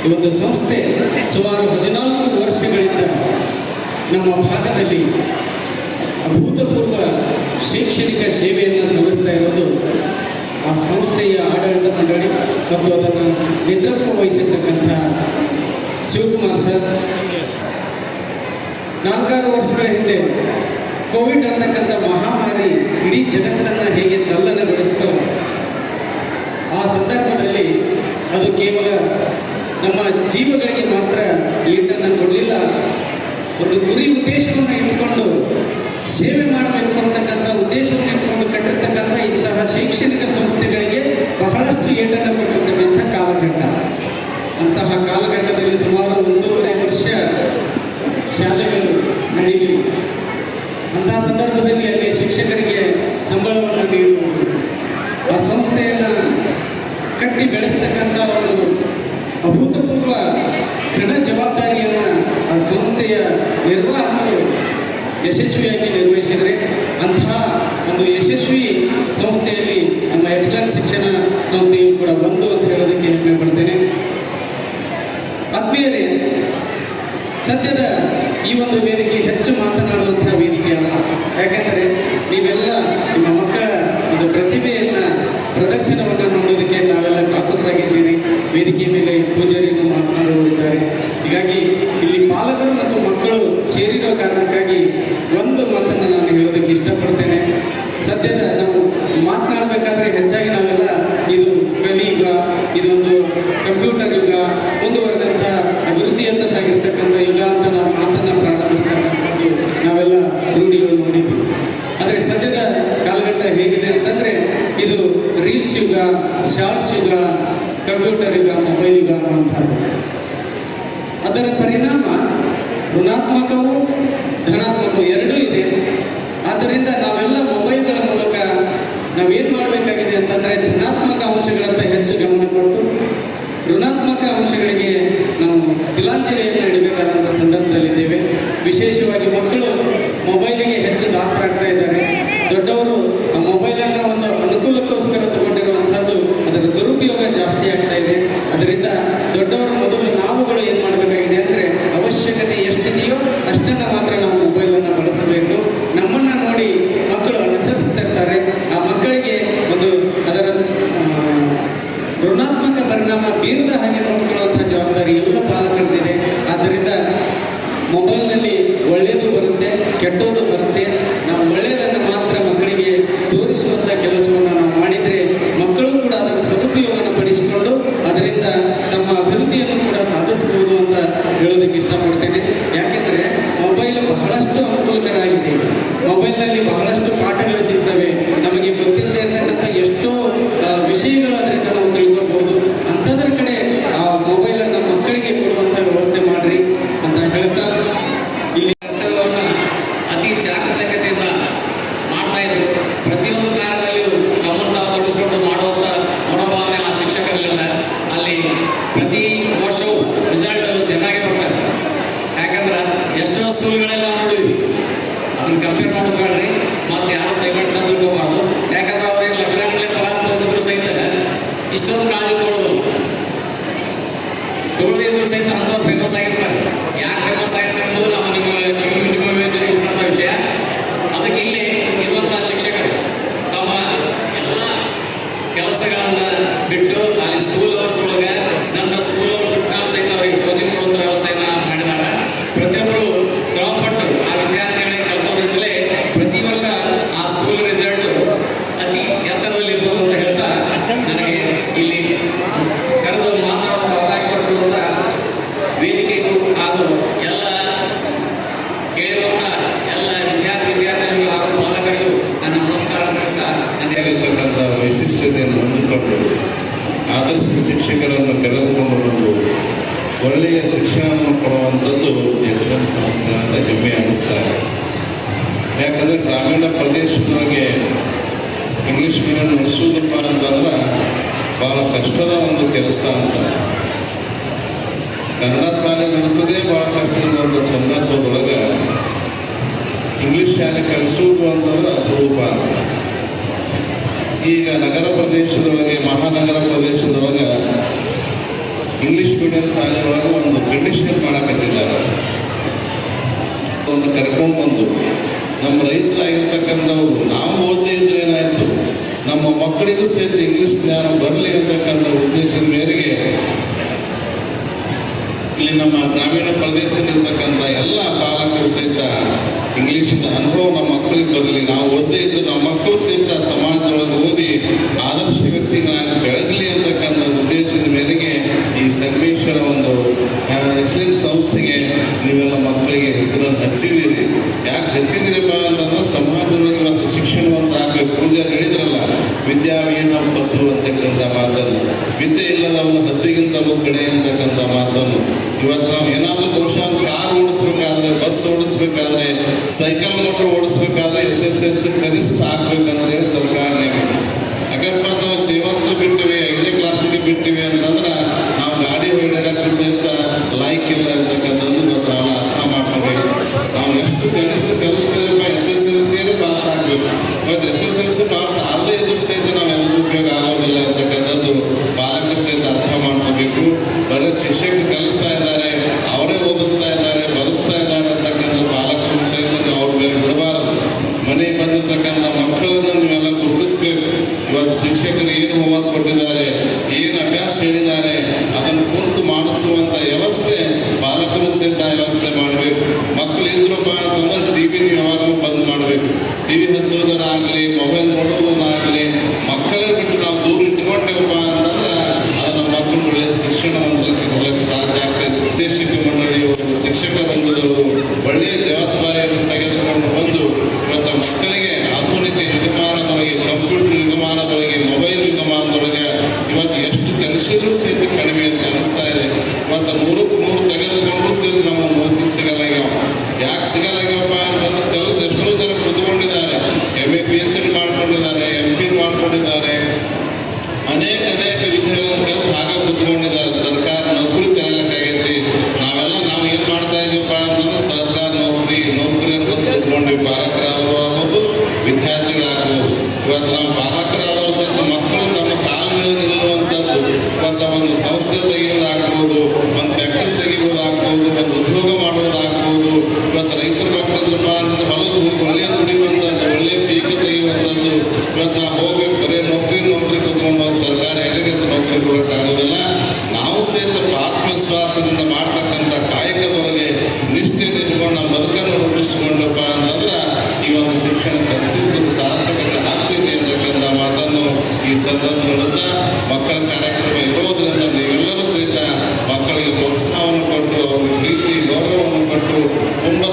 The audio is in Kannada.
ಈ ಒಂದು ಸಂಸ್ಥೆ ಸುಮಾರು ಹದಿನಾಲ್ಕು ವರ್ಷಗಳಿಂದ ನಮ್ಮ ಭಾಗದಲ್ಲಿ ಅಭೂತಪೂರ್ವ ಶೈಕ್ಷಣಿಕ ಸೇವೆಯನ್ನು ಸಲ್ಲಿಸ್ತಾ ಇರೋದು ಆ ಸಂಸ್ಥೆಯ ಆಡಳಿತ ಮಂಡಳಿ ಮತ್ತು ಅದನ್ನು ನೇತೃತ್ವ ವಹಿಸಿರ್ತಕ್ಕಂಥ ಶಿವಕುಮಾರ್ ಸರ್. ನಾಲ್ಕಾರು ವರ್ಷಗಳ ಹಿಂದೆ ಕೋವಿಡ್ ಅಂತಕ್ಕಂಥ ಮಹಾಮಾರಿ ಇಡೀ ಜಗತ್ತನ್ನು ಹೇಗೆ ತಲ್ಲನಗೊಳಿಸ್ತೋ ಆ ಸಂದರ್ಭದಲ್ಲಿ ಅದು ಕೇವಲ ನಮ್ಮ ಜೀವಗಳಿಗೆ ಮಾತ್ರ ಏಟನ್ನು ಕೊಡಲಿಲ್ಲ. ಒಂದು ಗುರಿ ಉದ್ದೇಶವನ್ನು ಇಟ್ಟುಕೊಂಡು ಸೇವೆ ಮಾಡಬೇಕು ಅಂತಕ್ಕಂಥ ಉದ್ದೇಶವನ್ನು ಇಟ್ಕೊಂಡು ಕಟ್ಟಿರ್ತಕ್ಕಂಥ ಇಂತಹ ಶೈಕ್ಷಣಿಕ ಸಂಸ್ಥೆಗಳಿಗೆ ಬಹಳಷ್ಟು ಏಟನ್ನು ಕೊಟ್ಟಿರ್ತಕ್ಕಂಥ ಕಾಲಘಟ್ಟ. ಅಂತಹ ಕಾಲಘಟ್ಟದಲ್ಲಿ ಸುಮಾರು ಒಂದೂವರೆ ವರ್ಷ ಶಾಲೆಗಳು ನಡೆಯಲಿಲ್ಲ ಅಂತಹ ಸಂದರ್ಭದಲ್ಲಿ ಅಲ್ಲಿ ಶಿಕ್ಷಕರಿಗೆ ಸಂಬಳವನ್ನು ನೀಡುವುದು ಆ ಸಂಸ್ಥೆಯನ್ನು ಕಟ್ಟಿ ಬೆಳೆಸ್ತಕ್ಕಂಥ ಒಂದು ಅಭೂತಪೂರ್ವ ಘನ ಜವಾಬ್ದಾರಿಯನ್ನು ಆ ಸಂಸ್ಥೆಯ ಯಶಸ್ವಿಯಾಗಿ ನಿರ್ವಹಿಸಿದರೆ ಅಂತಹ ಒಂದು ಯಶಸ್ವಿ ಸಂಸ್ಥೆಯಲ್ಲಿ ನಮ್ಮ ಎಕ್ಸಲೆನ್ಸ್ ಶಿಕ್ಷಣ ಸಂಸ್ಥೆಯು ಕೂಡ ಬಂದು ಅಂತ ಹೇಳೋದಕ್ಕೆ ಹೆಮ್ಮೆ ಪಡ್ತೇನೆ. ಆತ್ಮೀಯರೇ, ಸದ್ಯದ ಈ ಒಂದು ವೇದಿಕೆ ಹೆಚ್ಚು ಮಾತನಾಡುವಂತಹ ವೇದಿಕೆ ಅಲ್ಲ. ಯಾಕೆಂದರೆ ನೀವೆಲ್ಲ ನಿಮ್ಮ ಮಕ್ಕಳ ಒಂದು ಪ್ರತಿಭೆಯನ್ನು ಪ್ರದರ್ಶನವನ್ನು ನೋಡೋದಕ್ಕೆ ನಾವೆಲ್ಲ ಕಾತುರರಾಗಿದ್ದೀರಿ. ವೇದಿಕೆ ಮೇಲೆ ಮಾತನಾಡುವರಿದ್ದಾರೆ ಹೀಗಾಗಿ ಇಲ್ಲಿ ಪಾಲಕರು ಮತ್ತು ಮಕ್ಕಳು ಸೇರಿರೋ ಕಾರಣಕ್ಕಾಗಿ ಒಂದು ಮಾತನ್ನು ನಾನು ಹೇಳೋದಕ್ಕೆ ಇಷ್ಟಪಡ್ತೇನೆ. ಸದ್ಯದ ನಾವು ಮಾತನಾಡಬೇಕಾದ್ರೆ ಹೆಚ್ಚಾಗಿ ನಾವೆಲ್ಲ ಇದು ಕಲಿಯುಗ ಇದೊಂದು ಕಂಪ್ಯೂಟರ್ ಯುಗ ಮುಂದುವರೆದಂಥ ಅಭಿವೃದ್ಧಿಯತ್ತ ಸಾಗಿರ್ತಕ್ಕಂಥ ಯುಗ ಅಂತ ನಾವು ಮಾತನ್ನ ಪ್ರಾರಂಭಿಸ್ತಕ್ಕಂಥದ್ದು ನಾವೆಲ್ಲ ರೂಢಿಗಳು ನೋಡಿದ್ವಿ ಆದರೆ ಸದ್ಯದ ಕಾಲಘಟ್ಟ ಹೇಗಿದೆ ಅಂತಂದ್ರೆ ಇದು ರೀಲ್ಸ್ ಯುಗ ಶಾರ್ಟ್ಸ್ ಯುಗ ಕಂಪ್ಯೂಟರ್ ಯುಗ ಮೊಬೈಲ್ ಯುಗ ಅನ್ನುವಂಥದ್ದು ಅದರ ಪರಿಣಾಮ ಋಣಾತ್ಮಕವೂ ಧನಾತ್ಮಕವೂ ಎರಡೂ ಇದೆ. ಆದ್ದರಿಂದ ನಾವೆಲ್ಲ ಮೊಬೈಲ್ಗಳ ಮೂಲಕ ನಾವೇನು ಮಾಡಬೇಕಾಗಿದೆ ಅಂತಂದರೆ ಧನಾತ್ಮಕ ಅಂಶಗಳತ್ತ ಹೆಚ್ಚು ಗಮನ ಕೊಟ್ಟು, ಋಣಾತ್ಮಕ ಅಂಶಗಳಿಗೆ ನಾವು ತಿಲಾಂಜಲಿಯನ್ನು ಇಡಬೇಕಾದಂಥ ಸಂದರ್ಭದಲ್ಲಿದ್ದೇವೆ. ವಿಶೇಷವಾಗಿ ಮಕ್ಕಳು ಮೊಬೈಲಿಗೆ ಹೆಚ್ಚು ದಾಸರಾಗ್ತಾ ಇದ್ದಾರೆ. ಅಷ್ಟನ್ನು ಜಾಗರೂಕತೆಯಿಂದ ಮಾಡ್ತಾ ಇದ್ರು ಪ್ರತಿಯೊಂದು ಕಾರ್ಯದಲ್ಲಿಯೂ ಆಗಿರ್ತಕ್ಕಂಥ ವೈಶಿಷ್ಟ್ಯತೆಯನ್ನು ಹೊಂದಿಕೊಂಡು ಆದರ್ಶ ಶಿಕ್ಷಕರನ್ನು ಕರೆದುಕೊಂಡು ಬಂದು ಒಳ್ಳೆಯ ಶಿಕ್ಷಣವನ್ನು ಕೊಡುವಂಥದ್ದು ಎಕ್ಸಲೆನ್ಸ್ ಸಂಸ್ಥೆ ಅಂತ ಹೆಮ್ಮೆ ಅನ್ನಿಸ್ತಾರೆ ಯಾಕಂದರೆ ಗ್ರಾಮೀಣ ಪ್ರದೇಶದೊಳಗೆ ಇಂಗ್ಲೀಷ್ ಮೀಡಿಯಂ ನಡೆಸೋದಪ್ಪ ಅಂತಂದ್ರೆ ಭಾಳ ಕಷ್ಟದ ಒಂದು ಕೆಲಸ ಅಂತ. ಕನ್ನಡ ಶಾಲೆ ನಡೆಸೋದೇ ಭಾಳ ಕಷ್ಟದ ಒಂದು ಸಂದರ್ಭದೊಳಗೆ ಇಂಗ್ಲೀಷ್ ಶಾಲೆ ಕಲಿಸೋದು ಅಂತಂದ್ರೆ ಅಪರೂಪ ಅಂತ. ಈಗ ನಗರ ಪ್ರದೇಶದೊಳಗೆ, ಮಹಾನಗರ ಪ್ರದೇಶದೊಳಗೆ ಇಂಗ್ಲಿಷ್ ಮೀಡಿಯಂ ಶಾಲೆಯೊಳಗೆ ಒಂದು ಕಂಡೀಷನ್ ಮಾಡಕತ್ತಿದ್ದಾರೆ. ಒಂದು ಕರ್ಕೊಂಡು ಬಂದು, ನಮ್ಮ ರೈತರಾಗಿರ್ತಕ್ಕಂಥವ್ರು, ನಾವು ಓದದೇ ಇದ್ರೆ ಏನಾಯಿತು? ನಮ್ಮ ಮಕ್ಕಳಿಗೂ ಸಹಿತ ಇಂಗ್ಲಿಷ್ ಜ್ಞಾನ ಬರಲಿ ಅಂತಕ್ಕಂಥ ಉದ್ದೇಶದ ಮೇರೆಗೆ ಇಲ್ಲಿ ನಮ್ಮ ಗ್ರಾಮೀಣ ಪ್ರದೇಶದಲ್ಲಿರ್ತಕ್ಕಂಥ ಎಲ್ಲ ಪಾಲಕರು ಸಹಿತ ಇಂಗ್ಲಿಷಿನ ಅನುಭವ ನಮ್ಮ ಮಕ್ಕಳಿಗೆ ಬರಲಿ ನಾವು ಓದದೇ ಇದ್ದು ನಮ್ಮ ಮಕ್ಕಳು ಸಹಿತ ಸಮಾಜದೊಳಗೆ ಓದಿ ಆದರ್ಶ ವ್ಯಕ್ತಿಗಳಾಗಿ ಬೆಳಗಲಿ ಅಂತಕ್ಕಂಥ ಉದ್ದೇಶದ ಮೇರೆಗೆ ಈ ಸಂಗಮೇಶ್ವರ ಒಂದು ಎಕ್ಸಲೆಂಟ್ ಸಂಸ್ಥೆಗೆ ನೀವೆಲ್ಲ ಮಕ್ಕಳಿಗೆ ಹೆಸರನ್ನು ಹಚ್ಚಿದ್ದೀರಿ. ಯಾಕೆ ಹಚ್ಚಿದ್ದೀರಪ್ಪ ಅಂತಂದ್ರೆ ಸಮಾಜದೊಳಗೆ ಇವತ್ತು ಶಿಕ್ಷಣವಂತ ಆಗಬೇಕು. ಪೂಜೆ ಹೇಳಿದ್ರಲ್ಲ ವಿದ್ಯಾವೇನ ಬಸು ಅಂತಕ್ಕಂಥ ಮಾತನ್ನು. ವಿದ್ಯೆ ಇಲ್ಲದವನು ಹದ್ದಿಗಿಂತಲೂ ಕಡೆ ಅಂತಕ್ಕಂಥ ಮಾತನ್ನು. ಇವತ್ತು ನಾವು ಏನಾದರೂ ಬಹುಶಃ ಓಡಿಸ್ಬೇಕಾದ್ರೆ ಬಸ್ ಓಡಿಸ್ಬೇಕಾದ್ರೆ ಸೈಕಲ್ ಮೋಟರ್ ಓಡಿಸ್ಬೇಕಾದ್ರೆ ಎಸ್ ಎಸ್ ಎಲ್ ಸಿ ಕನಿಷ್ಠ ಆಗ್ಬೇಕಂದ್ರೆ ಸರ್ಕಾರ ನೇಮ ಅಕಸ್ಮಾತ್ ನಾವು ಸೇವಂತ್ರ ಬಿಟ್ಟಿವಿ ಹೇಳಿದ್ದಾರೆ. ಅದನ್ನು ಕುರಿತು ಮಾಡಿಸುವಂಥ ವ್ಯವಸ್ಥೆ ಪಾಲಕರು ಸೇರಿದ ವ್ಯವಸ್ಥೆ ಮಾಡಬೇಕು ಮಕ್ಕಳು ಇದ್ರಪ್ಪ ಅಂತಂದ್ರೆ ಟಿ ವಿ ಯಾವಾಗಲೂ ಬಂದ್ ಮಾಡಬೇಕು ಟಿ ವಿ ಹಚ್ಚೋದನ್ನಾಗಲಿ ಮೊಬೈಲ್ ನೋಡೋದನ್ನಾಗಲಿ ಮಕ್ಕಳೇ ಬಿಟ್ಟು ನಾವು ದೂರ ಇಟ್ಕೊಂಡೇವಪ್ಪ ಅಂತಂದ್ರೆ ಅದು ನಮ್ಮ ಮಕ್ಕಳು ಒಳ್ಳೆಯ ಶಿಕ್ಷಣ ಹೊಂದಲಿಕ್ಕೆ ಸಾಧ್ಯ ಆಗ್ತದೆ ಉದ್ದೇಶಿಕ ಮಂಡಳಿ ಒಂದು ಶಿಕ್ಷಕ ವೃಂದದವರು ಒಳ್ಳೆಯ ಜವಾಬ್ದಾರಿಯನ್ನು ತೆಗೆದುಕೊಂಡು ಬಂದು ಇವತ್ತು ಮಕ್ಕಳಿಗೆ ಆಧುನಿಕ ಯುಗಮಾನದೊಳಗೆ ಕಂಪ್ಯೂಟರ್ ಯುಗಮಾನದೊಳಗೆ ಮೊಬೈಲ್ ಯುಗಮಾನದೊಳಗೆ ಇವತ್ತು ಎಷ್ಟು ಕಲಿಸಿದ್ರು ಸಹಿತ ಕಡಿಮೆ ಅಂತ ಅನಿಸ್ತಾ ಇದೆ ಮೂರು ನೂರು ತೆಗೆದುಕೊಂಡು ಸೇರಿ ನಮ್ಮ ಸಿಗಲ್ಲ ಸಿಗಲಾಗ್ಯಾವ ಯಾಕೆ ಸಿಗಲಾಗ್ಯಾವಪ್ಪ ಮಾಡ್ತಕ್ಕಂಥ ಕಾಯಕದೊಳಗೆ ನಿಷ್ಠೆ ನಮ್ಮ ಬದುಕನ್ನು ರೂಪಿಸಿಕೊಂಡಪ್ಪ ಅಂತಂದ್ರೆ ಈ ಒಂದು ಶಿಕ್ಷಣ ಕಲಿಸಿದ್ದು ಸಾರ್ಥಕತೆ ಆಗ್ತಿದೆ ಅಂತಕ್ಕಂಥ ಮಾತನ್ನು ಈ ಸಂದರ್ಭ ಹೇಳುತ್ತಾ ಮಕ್ಕಳ ಕಾರ್ಯಕ್ರಮ ಇರೋದ್ರಿಂದ ನೀವೆಲ್ಲರೂ ಸಹಿತ ಮಕ್ಕಳಿಗೆ ಪ್ರೋತ್ಸಾಹವನ್ನು ಕೊಟ್ಟು ಅವ್ರಿಗೆ ಪ್ರೀತಿ ಗೌರವವನ್ನು ಕೊಟ್ಟು ತುಂಬತಕ್ಕಂಥ